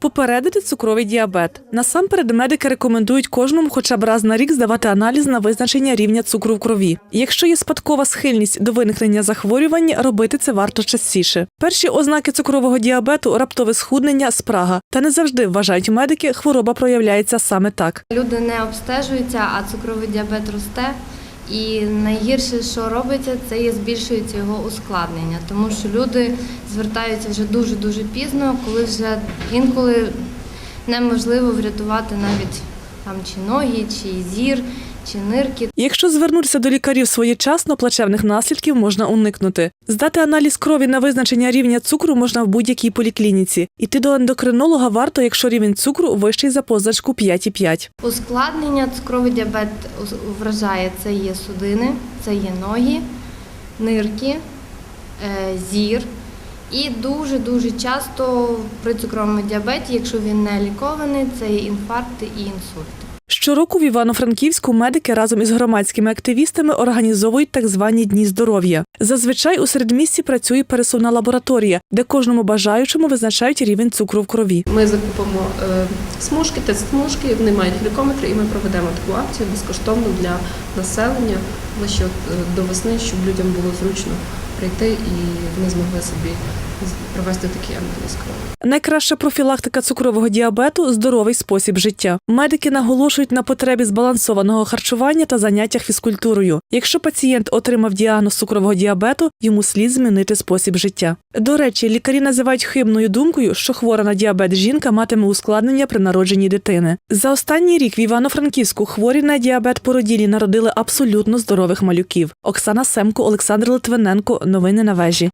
Попередити цукровий діабет. Насамперед медики рекомендують кожному хоча б раз на рік здавати аналіз на визначення рівня цукру в крові. Якщо є спадкова схильність до виникнення захворювань, робити це варто частіше. Перші ознаки цукрового діабету раптове схуднення, спрага. Та не завжди вважають медики, хвороба проявляється саме так. Люди не обстежуються, а цукровий діабет росте. І найгірше, що робиться, це є збільшується його ускладнення, тому що люди звертаються вже дуже дуже пізно, коли вже інколи неможливо врятувати навіть там чи ноги, чи зір, чи нирки. Якщо звернутися до лікарів своєчасно, плачевних наслідків можна уникнути. Здати аналіз крові на визначення рівня цукру можна в будь-якій поліклініці. Іти до ендокринолога варто, якщо рівень цукру вищий за позначку 5,5. Ускладнення цукровий діабет вражає це є судини, це є ноги, нирки, е, зір. І дуже-дуже часто при цукровому діабеті, якщо він не лікований, це інфаркти і інсульти. Щороку в Івано-Франківську медики разом із громадськими активістами організовують так звані дні здоров'я. Зазвичай у середмісті працює пересувна лабораторія, де кожному бажаючому визначають рівень цукру в крові. Ми закупимо е, смужки, тест-смужки, вони мають глюкометри, і ми проведемо таку акцію безкоштовно для населення, лише до весни, щоб людям було зручно прийти і вони змогли собі провести такий аналіз крові. Найкраща профілактика цукрового діабету здоровий спосіб життя. Медики наголошують на потребі збалансованого харчування та заняттях фізкультурою. Якщо пацієнт отримав діагноз цукрового діабету, йому слід змінити спосіб життя. До речі, лікарі називають хибною думкою, що хвора на діабет жінка матиме ускладнення при народженні дитини. За останній рік в Івано-Франківську хворі на діабет породілі народили абсолютно здорових малюків. Оксана Семко, Олександр Литвиненко. Новини на вежі.